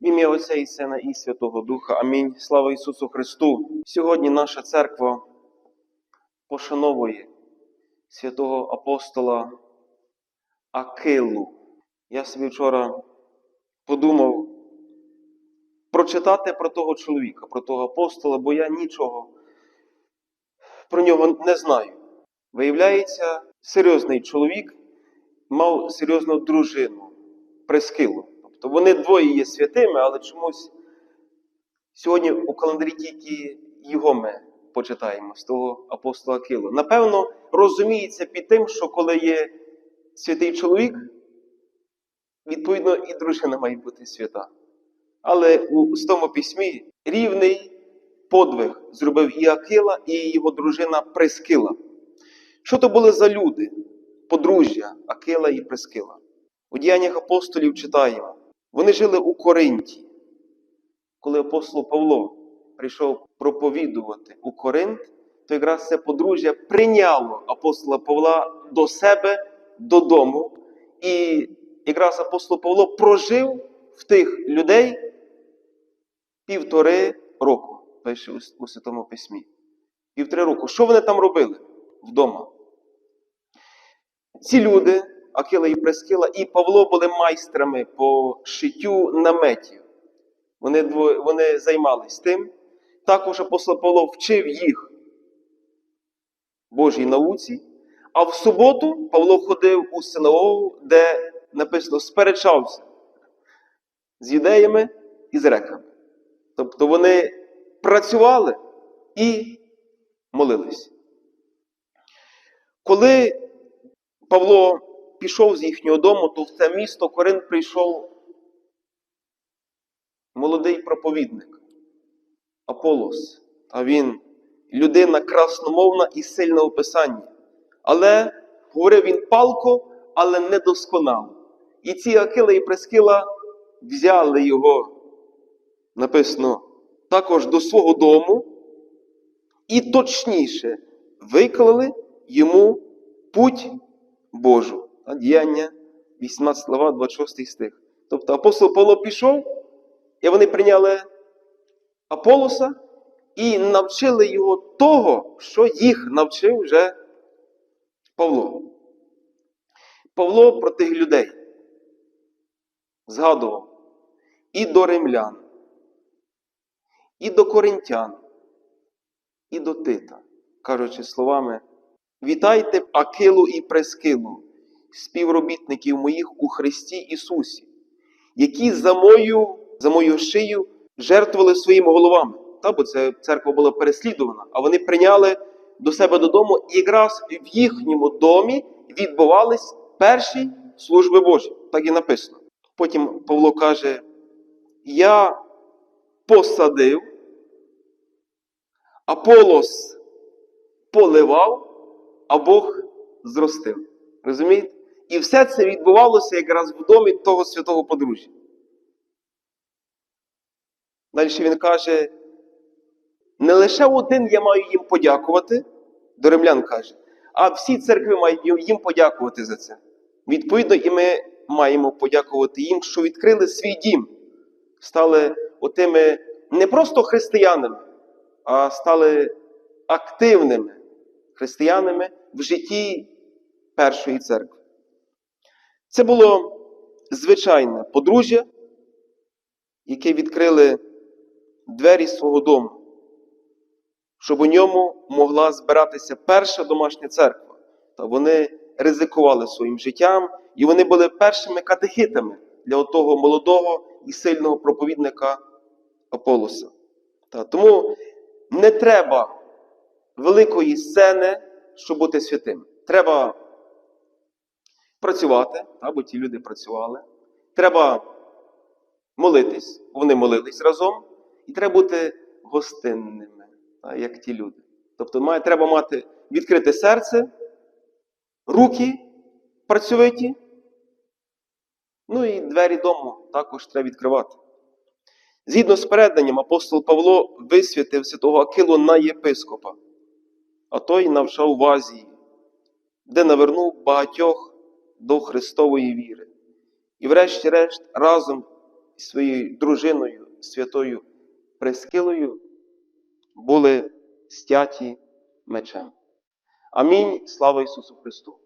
В ім'я Отця і Сина і Святого Духа. Амінь. Слава Ісусу Христу. Сьогодні наша церква пошановує святого апостола Акилу. Я собі вчора подумав прочитати про того чоловіка, про того апостола, бо я нічого про нього не знаю. Виявляється, серйозний чоловік мав серйозну дружину, прескилу. Тобто вони двоє є святими, але чомусь сьогодні у календарі тільки його ми почитаємо з того апостола Акилу. Напевно, розуміється під тим, що коли є святий чоловік, відповідно, і дружина має бути свята. Але у тому письмі рівний подвиг зробив і Акила, і його дружина Прескила. Що то були за люди? Подружжя Акила і Прескила. У діяннях апостолів читаємо. Вони жили у Коринті. Коли апостол Павло прийшов проповідувати у Коринт, то якраз це подружжя прийняло апостола Павла до себе додому. І якраз апостол Павло прожив в тих людей півтори року, пише у Святому Письмі. Півтори року. Що вони там робили вдома? Ці люди, Акила і Прескила, і Павло були майстрами по шиттю наметів. Вони, вони займались тим. Також апостол Павло вчив їх Божій науці. А в суботу Павло ходив у синагогу, де написано сперечався з юдеями і з греками. Тобто вони працювали і молились. Коли Павло пішов з їхнього дому, то в це місто Коринт прийшов молодий проповідник Аполос. А він людина красномовна і сильна у писанні. Але говорив він палко, але недосконало. І ці Акила і Прескила взяли його, написано, також до свого дому, і точніше виклали йому путь Божу. Діяння 18 глава, 26 стих. Тобто апостол Павло пішов, і вони прийняли Аполоса і навчили його того, що їх навчив вже Павло. Павло про тих людей згадував і до римлян, і до коринтян, і до Тита, кажучи словами, вітайте Акилу і Прескилу, співробітників моїх у Христі Ісусі, які за мою, за мою шию жертвували своїми головами. Та, бо це церква була переслідувана, а вони прийняли до себе додому, і якраз в їхньому домі відбувались перші служби Божі. Так і написано. Потім Павло каже: Я посадив, Аполос поливав, а Бог зростив. Розумієте? І все це відбувалося якраз в домі того святого подружжя. Далі він каже: не лише один я маю їм подякувати, до римлян каже, а всі церкви мають їм подякувати за це. Відповідно, і ми маємо подякувати їм, що відкрили свій дім, стали отими не просто християнами, а стали активними християнами в житті першої церкви. Це було звичайне подружжя, яке відкрили двері свого дому, щоб у ньому могла збиратися перша домашня церква. Та вони ризикували своїм життям, і вони були першими катехитами для того молодого і сильного проповідника Аполоса. Та, тому не треба великої сцени, щоб бути святим. Треба працювати, або ті люди працювали. Треба молитись, вони молились разом, і треба бути гостинними, як ті люди. Тобто має, треба мати відкрите серце, руки працьовиті, ну і двері дому також треба відкривати. Згідно з переданням, апостол Павло висвятив святого Акилу на єпископа, а той навчав в Азії, де навернув багатьох до Христової віри. І врешті-решт разом зі своєю дружиною святою Прескилою були стяті мечем. Амінь. Слава Ісусу Христу!